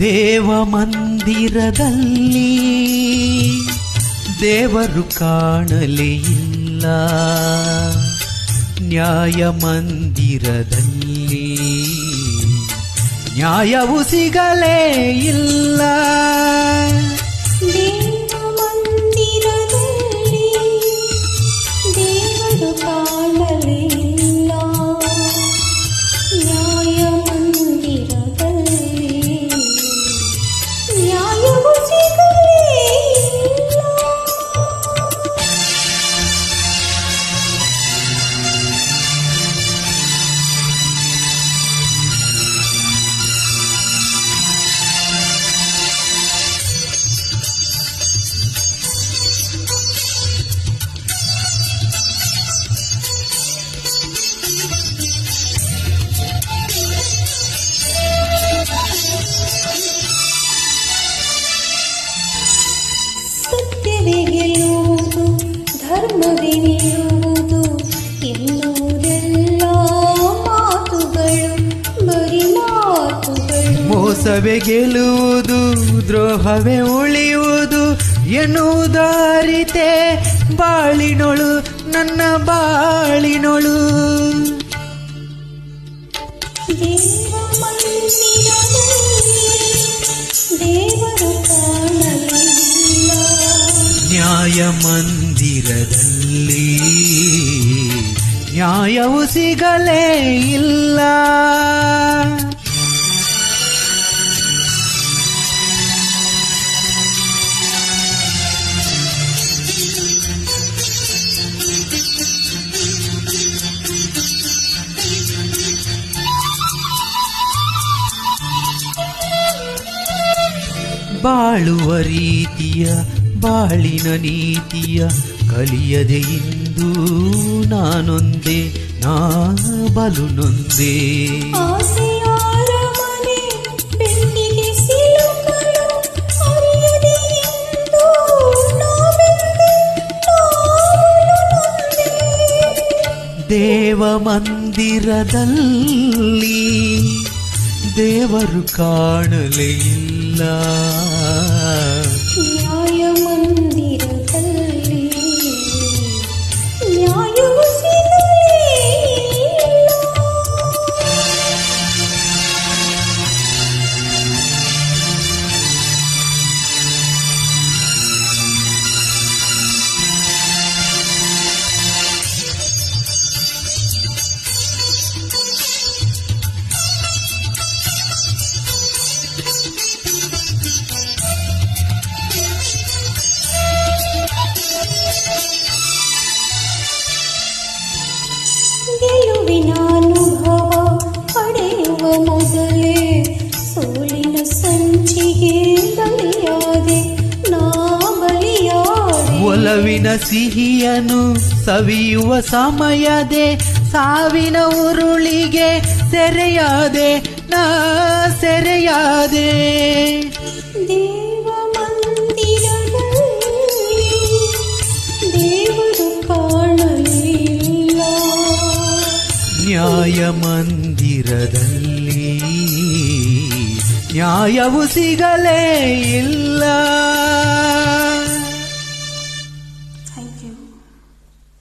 ದೇವ ಮಂದಿರದಲ್ಲಿ ದೇವರು ಕಾಣಲೇ ಇಲ್ಲ. ನ್ಯಾಯ ಮಂದಿರದಲ್ಲಿ ನ್ಯಾಯವು ಸಿಗಲೇ ಇಲ್ಲ. ಮೋಸವೇ ಗೆಲ್ಲುವುದು ದ್ರೋಹವೇ ಉಳಿಯುವುದು ಎನ್ನುವುದಾರಿತೆ ಬಾಳಿನೊಳು ನನ್ನ ಬಾಳಿನೊಳು. ನ್ಯಾಯ ಮಂದಿರದಲ್ಲಿ ನ್ಯಾಯವು ಸಿಗಲೇ ಇಲ್ಲ. ಬಾಳುವ ರೀತಿಯ ಬಾಳಿನ ನೀತಿಯ ಕಲಿಯದೆ ಇಂದು ನಾನೊಂದೇ ನಾ ಬಲು ನೊಂದೇ ಆಸೆಯಾರ ಮನೆ ಬೆಂಕಿಗೆ ಸಿಲುಕಲು ಅರಿಯದೆ ಇಂದು ನಾವೆಂದೇ ನಾವಳು ನೊಂದೇ. ದೇವ ಮಂದಿರದಲ್ಲಿ ದೇವರು ಕಾಣಲೇ ಇಲ್ಲ ಗೆಲುವಿನ ಅನುಭವ ಪಡೆಯುವ ಮೊದಲೇ ಸೋಲಿನ ಸಂಚಿಗೆ ಬಲಿಯಾದೆ ನಾ ಬಲಿಯಾದೆ. ಒಲವಿನ ಸಿಹಿಯನು ಸವಿಯುವ ಸಮಯದೆ ಸಾವಿನ ಉರುಳಿಗೆ ಸೆರೆಯಾದೆ ನಾ ಸೆರೆಯಾದೆ. ನ್ಯಾಯ ಮಂದಿರದಲ್ಲಿ ನ್ಯಾಯವು ಸಿಗಲೇ ಇಲ್ಲ.